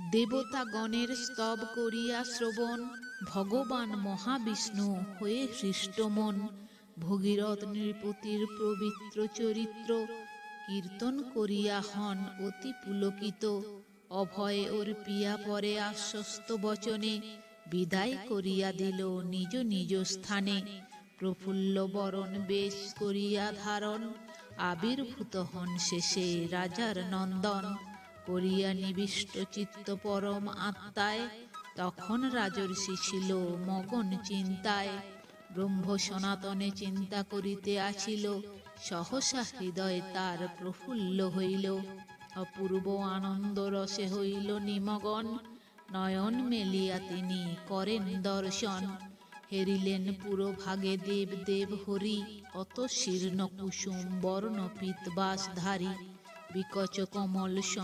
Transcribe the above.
দেবতাগণের স্তব করিয়া শ্রবণ, ভগবান মহাবিষ্ণু হয়ে হৃষ্টমন। ভগীরথ নৃপতির পবিত্র চরিত্র কীর্তন করিয়া হন অতি পুলকিত। অভয়ে ওর পিয়া পরে আশ্বস্ত বচনে বিদায় করিয়া দিল নিজ নিজ স্থানে। প্রফুল্ল বরণ বেশ করিয়া ধারণ, আবির্ভূত হন শেষে রাজার নন্দন। করিয়া নিবিষ্ট চিত্ত পরম আত্মায়, তখন রাজর্ষি ছিল মগন চিন্তায়। ব্রহ্ম সনাতনে চিন্তা করিতে আছিল সহসা হৃদয় তার প্রফুল্ল হইল। অপূর্ব আনন্দ রসে হইল নিমগন, নয়ন মেলিয়া তিনি করেন দর্শন। হেরিলেন পুরো ভাগে দেব দেব হরি, অত শীর্ণ কুসুম বর্ণ পিতবাসধারী বিকচ কমল সম